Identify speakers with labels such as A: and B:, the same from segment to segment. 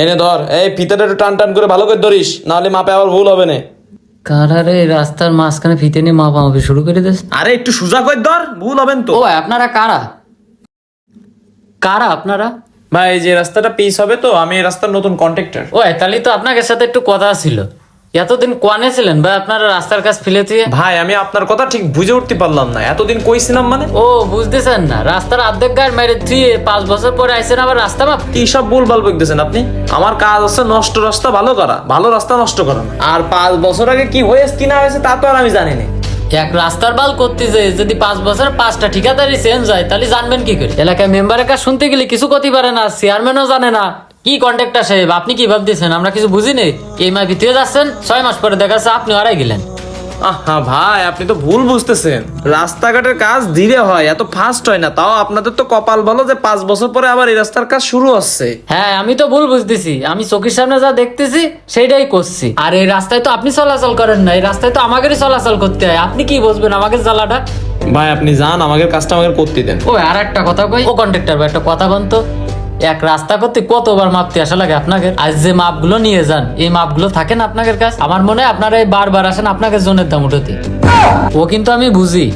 A: এনে ধর এই ফিতাটা একটু টান টান করে ভালো করে ধরিস নাহলে মাপে আবার ভুল হবে না।
B: কারারে রাস্তার মাঝখানে ফিতে নিয়ে মাপা মাপি শুরু করে দিস।
A: আরে একটু সোজা করে ধর ভুল হবেন তো।
B: ও আপনারা কারা? কারা আপনারা?
A: ভাই এই যে রাস্তাটা পিস হবে তো আমি এই রাস্তার নতুন কন্ট্রাক্টর
B: ও তাহলে তো আপনাদের সাথে একটু কথা ছিল। এতদিন কোয়ানে ছিলেন? ভাই আপনার রাস্তার কাজ ফেলে দিয়ে।
A: ভাই আমি আপনার কথা ঠিক বুঝে উঠতে পারলাম না। এতদিন কইছিলাম মানে?
B: ও বুঝতেছেন না। রাস্তার অর্ধেক গাড়ি মেরে দিয়ে পাঁচ বছর পরে আইসেন আবার রাস্তা মাপ
A: কি সব ভুল ভালো বলতেছেন আপনি? আমার কাজ হচ্ছে নষ্ট রাস্তা ভালো করা। ভালো রাস্তা নষ্ট করা। না। আর পাঁচ বছর আগে কি হয়েছে কি না হয়েছে তা তো আর আমি জানি না।
B: এক রাস্তার বাল করতে যে যদি পাঁচ বছর পাঁচটা ঠিকাদারি চেঞ্জ হয় তাহলে জানবেন কি করে? এলাকায় মেম্বারের কাজ শুনতে গেলে কিছু করতে পারে না চেয়ারম্যানও জানে না। কি কন্ট্রাক্টর সাহেব আপনি কি ভাবতেছেন? আমরা কিছু বুঝি নেই এই মাস ভিতরে যাচ্ছেন ছয় মাস পরে দেখা যাচ্ছে আপনি হারাই গেলেন।
A: আহা ভাই আপনি তো ভুল বুঝতেছেন। রাস্তাঘাটের কাজ ধীরে হয় এত ফাস্ট হয় না। তাও আপনাদের তো কপাল ভালো যে পাঁচ বছর পরে আবার এই রাস্তার কাজ শুরু হচ্ছে।
B: হ্যাঁ আমি তো ভুল বুঝতেছি। আমি চোখের সামনে যা দেখতেছি সেইটাই করছি। আর এই রাস্তায় তো আপনি চলাচল করেন না। এই রাস্তায় তো আমাদেরই চলাচল করতে হয়। আপনি কি বুঝবেন আমাকে জ্বালাটা?
A: ভাই আপনি যান আমাদের কাজটা আমাকে করতে দেন।
B: ও আর একটা কথা কই। ও কন্ট্রাক্টর ভাই একটা কথা বলতো। এক রাস্তা করতে কতবার মাপতে আসা লাগে আপনাকে? আজ যে মাপগুলো নিয়ে যান এই মাপগুলো থাকেন আপনাদের কাছে? আমার মনে হয় আপনারা এই বারবার আসেন আপনাকে জনের দাম উঠোতে। ও কিন্তু আমি বুঝি।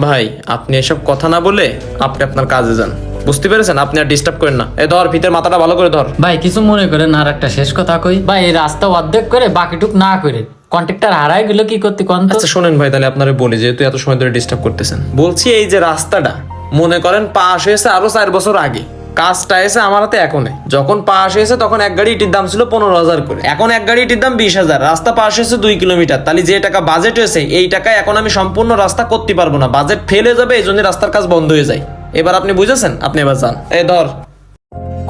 A: ভাই আপনি এসব কথা না বলে আপনি আপনার কাজে যান। বুঝতে পেরেছেন? আপনি আর ডিস্টার্ব করেন না। এ ধর ফিতের মাথাটা ভালো করে ধর।
B: ভাই কিছু মনে করেন আর একটা শেষ কথা কই। ভাই এই রাস্তা অর্ধেক করে বাকিটুক না করে। কন্ট্রাক্টর হারাই গেল কি করতে কোন
A: আচ্ছা শোনেন ভাই তাহলে আপনারা বলি যেহেতু এত সময় ধরে ডিস্টার্ব করতেছেন। বলছি এই যে রাস্তাটা মনে করেন পাশ হয়েছে আরও চার বছর আগে। কাজটা এসে আমার হাতে এখনই যখন পাশ হয়েছে তখন এক গাড়ি ইটির দাম ছিল পনেরো হাজার করে। এখন এক গাড়ি ইটির দাম বিশ হাজার। রাস্তা পাশ হয়েছে দুই কিলোমিটার। তাহলে যে টাকা বাজেট হয়েছে এই টাকায় এখন আমি সম্পূর্ণ রাস্তা করতে পারব না। বাজেট ফেলে যাবে এই জন্য রাস্তার কাজ বন্ধ হয়ে যায়। এবার আপনি বুঝেছেন? আপনি এবার যান। এ ধর।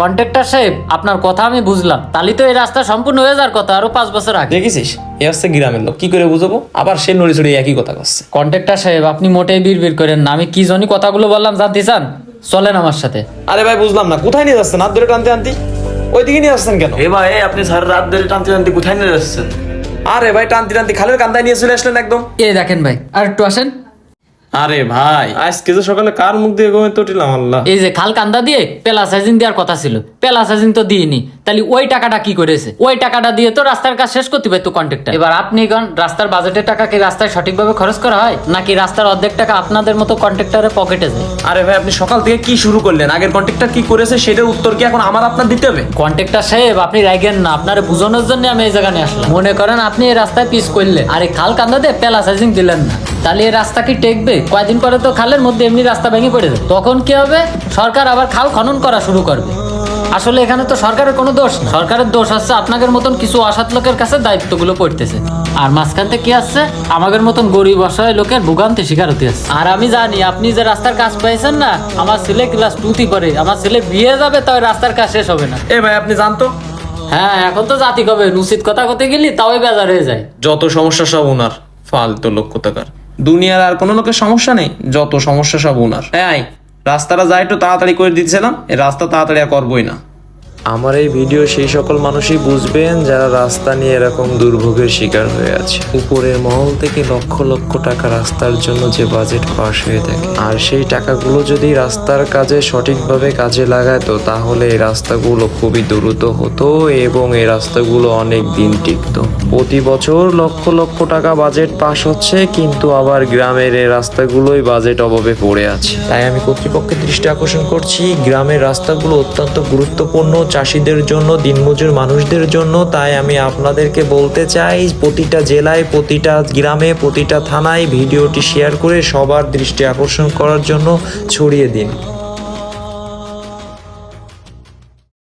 B: কন্ট্রাক্টর সাহেব আপনার কথা আমি বুঝলাম। তাহলে তো এই রাস্তা সম্পূর্ণ হয়ে যাওয়ার কথা আরও পাঁচ বছর আগে।
A: দেখেছিস এ হচ্ছে গ্রামের লোক। কি করে বুঝব? আবার সে নড়ি চড়ি একই কথা করছে।
B: কন্ট্রাক্টর সাহেব আপনি মোটেই বীর করেন না। আমি কি জনি কথাগুলো বললাম জানতে চান? চলেন আমার সাথে।
A: আরে ভাই বুঝলাম না। কোথায় নিয়ে যাচ্ছেন? হাত ধরে টানতে আনতি? ওইদিকে নিয়ে আসছেন কেন?
C: এ ভাই আপনি স্যার রাত ধরে টানতে টানতে কোথায় নিয়ে যাচ্ছেন?
A: আরে ভাই টানতে টানতে খালের কান্দায় নিয়ে চলে আসলেন একদম।
B: এই দেখেন ভাই আর একটু আসেন।
A: আরে ভাই। আজকে যে সকালে কার মুখ দিয়ে ঘুমিয়ে তোটিলাম আল্লাহ।
B: এই যে খাল কান্দা দিয়ে পেলা দেওয়ার কথা ছিল। পেলা তো দিইনি। তাহলে ওই টাকাটা কি করেছে? ওই টাকাটা দিয়ে তো রাস্তার কাজ শেষ করতে পারতো কন্ট্রাক্টর এবার আপনি কোন রাস্তার বাজেটের টাকা কি রাস্তায় সঠিকভাবে খরচ করা হয়? নাকি রাস্তার অর্ধেক টাকা আপনাদের মতো কন্ট্রাক্টরের পকেটে যায়?
A: আরে ভাই আপনি সকাল থেকে কি শুরু করলেন? আগের কন্ট্রাক্টর কি করেছে সেটার উত্তর কি এখন আমার আপনার দিতে হবে?
B: কন্ট্রাক্টর সাহেব আপনি রাইগেন না। আপনার বুঝানোর জন্য আমি এই জায়গায় আসলাম। মনে করেন আপনি এই রাস্তায় পিস করলেন। আর এই খাল কান্দা দিয়ে পেলা সাইজিং দিলেন না। তাহলে এই রাস্তা কি টেকবে? কয়দিন পরে তো খালের মধ্যে এমনি রাস্তা ভেঙে পড়ে যাবে। তখন কি হবে? সরকার আবার খাল খনন করা শুরু করবে। আসলে এখানে তো সরকারের কোনো দোষ না। সরকারের দোষ আছে আপনাদের মতন কিছু অসৎ লোকের কাছে দায়িত্বগুলো পড়তেছে। আর মাঝখান থেকে কি আসছে? আমাদের মতন গরিব অসহায় লোকের ভোগান্তি শিকার হতে আসছে আর আমি জানি আপনি যে রাস্তার কাজ পাইছেন না আমার ছেলে ক্লাস টুতি করে আমার ছেলে বিয়ে যাবে তাই রাস্তার কাজ শেষ হবে না।
A: এ ভাই আপনি জানতো?
B: হ্যাঁ এখন তো জাতি কবে? উচিত কথা করতে গেলি তাও বেজার হয়ে যায়।
A: যত সমস্যা সব ওনার ফালতু লোক কোথাকার। দুনিয়ার আর কোনো লোকের সমস্যা নেই যত সমস্যা সব উনার হ্যাঁ রাস্তাটা যা একটু তাড়াতাড়ি করে দিচ্ছিলাম এই রাস্তা তাড়াতাড়ি আর করবোই না।
D: আমার এই ভিডিও সেই সকল মানুষই বুঝবেন যারা রাস্তা নিয়ে এরকম দুর্ভোগের শিকার হয়ে আছে। উপরের মহল থেকে লক্ষ লক্ষ টাকা রাস্তার জন্য যে বাজেট পাস হয়ে থাকে। আর সেই টাকাগুলো যদি রাস্তার কাজে সঠিকভাবে কাজে লাগাতো তাহলে এই রাস্তাগুলো খুবই দ্রুত হতো এবং এই রাস্তাগুলো অনেক দিন টিকতো। প্রতি বছর লক্ষ লক্ষ টাকা বাজেট পাস হচ্ছে, কিন্তু আবার গ্রামের এই রাস্তাগুলোই বাজেট অভাবে পড়ে আছে। তাই আমি কর্তৃপক্ষের দৃষ্টি আকর্ষণ করছি, গ্রামের রাস্তাগুলো অত্যন্ত গুরুত্বপূর্ণ চাষিদের জন্য, দিনমজুর মানুষদের জন্য, তাই আমি আপনাদেরকে বলতে চাই, প্রতিটা জেলায়, প্রতিটা গ্রামে, প্রতিটা থানায় ভিডিওটি শেয়ার করে সবার দৃষ্টি আকর্ষণ করার জন্য ছড়িয়ে দিন।